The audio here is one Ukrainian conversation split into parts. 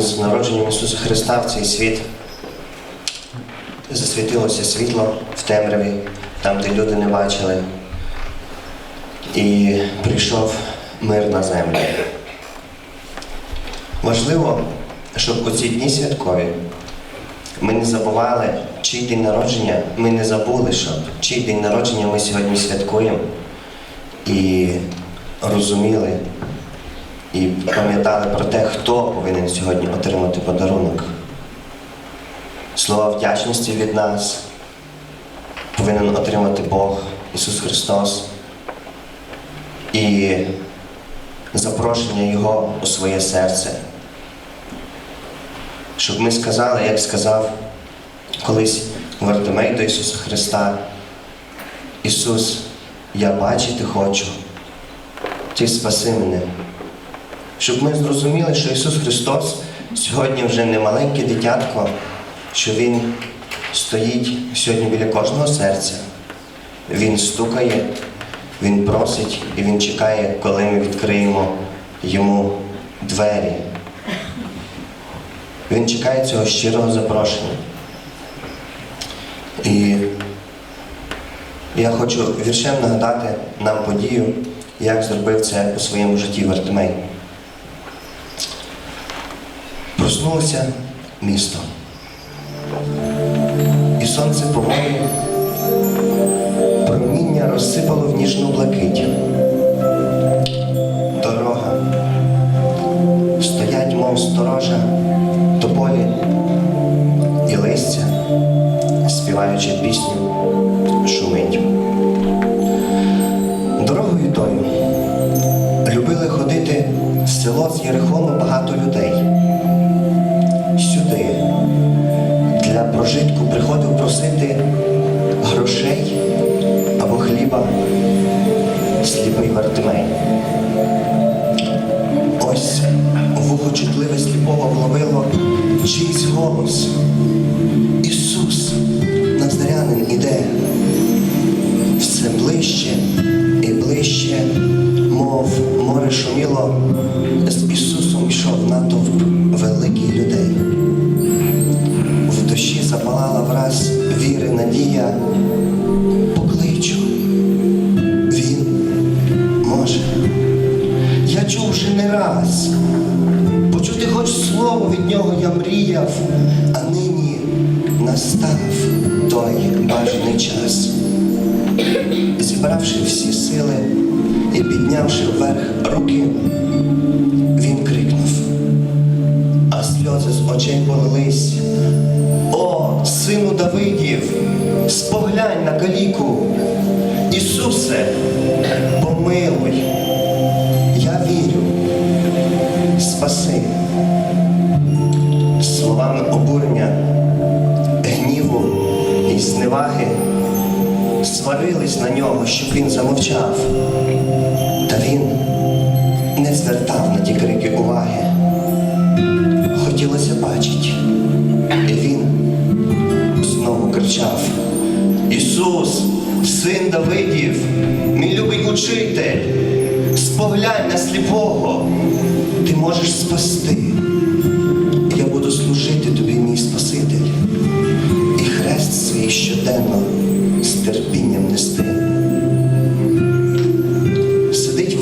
з народженням Ісуса Христа в цей світ. Засвітилося світло в темряві, там, де люди не бачили, і прийшов мир на землю. Важливо, щоб у ці дні святкові ми не забували, чий день народження, ми не забули, що чий день народження ми сьогодні святкуємо. І розуміли, і пам'ятали про те, хто повинен сьогодні отримати подарунок. Слова вдячності від нас повинен отримати Бог, Ісус Христос і запрошення Його у своє серце. Щоб ми сказали, як сказав колись Вартимей до Ісуса Христа, Ісус, я бачити хочу, Ти спаси мене. Щоб ми зрозуміли, що Ісус Христос сьогодні вже не маленьке дитятко, що Він стоїть сьогодні біля кожного серця. Він стукає, Він просить і Він чекає, коли ми відкриємо Йому двері. Він чекає цього щирого запрошення. І я хочу віршем нагадати нам подію, як зробив це у своєму житті Вартимей. Проснулося місто. І сонце поволі проміння розсипало в ніжну блакить. Дорога стоять, мов сторожа, тополі і листя, співаючи пісню, шумить. Дорогою тою любили ходити в село з Єрихону багато людей. Сліпий Вартимей. Ось вухо чутливе сліпого вловило чийсь голос. Ісус, Назарянин іде. Хоч слово від нього я мріяв, а нині настав той бажаний час. Зібравши всі сили і піднявши вверх руки, він крикнув, а сльози з очей полились. О, сину Давидів, споглянь на каліку. Ісусе, помилуй, і сварились на нього, щоб він замовчав. Та він не звертав на ті крики уваги. Хотілося бачить, і він знову кричав: Ісус, син Давидів, мій любий учитель, споглянь на сліпого, ти можеш спасти.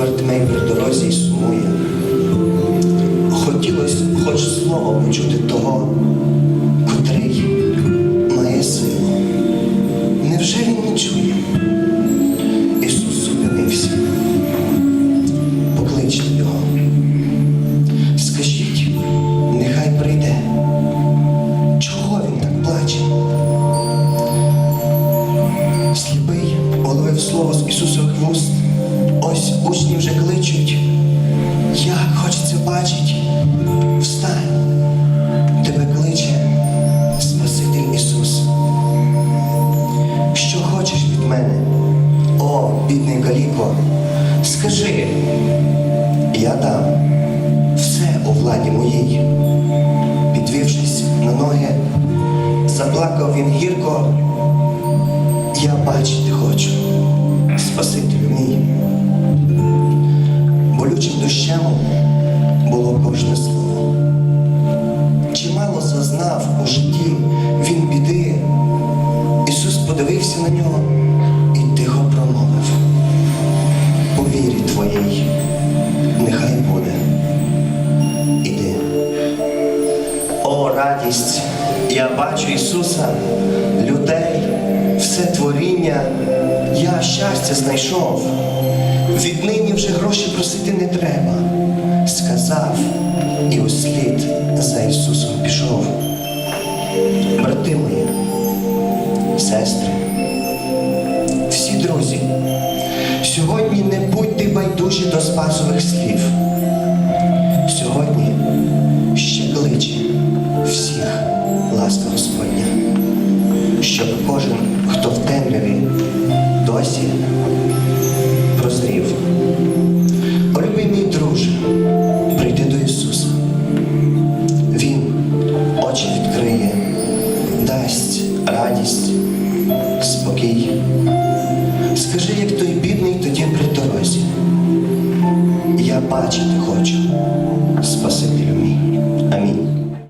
Вартимей при дорозі і сумує. Хотілося хоч слово почути того, котрий має силу. Невже він не чує? Ісус зупинився. Покличте його. Скажіть, нехай прийде. Чого він так плаче? Сліпий уловив слово з Ісусових вуст. Ось учні вже кличуть, як хочеться бачить, встань, тебе кличе Спаситель Ісус. Що хочеш від мене, о бідний каліко, скажи, я дам. подивився на нього і тихо промовив. У вірі твоїй нехай буде. Іди. О, радість! Я бачу Ісуса, людей, все творіння, я щастя знайшов. Віднині вже гроші просити не треба. Сказав і услід за Ісусом пішов. Брати мої, сестри, всі друзі, сьогодні не будьте байдужі до спасових слів. Сьогодні ще кличе всіх ласка Господня, щоб кожен, хто в темряві досі радість,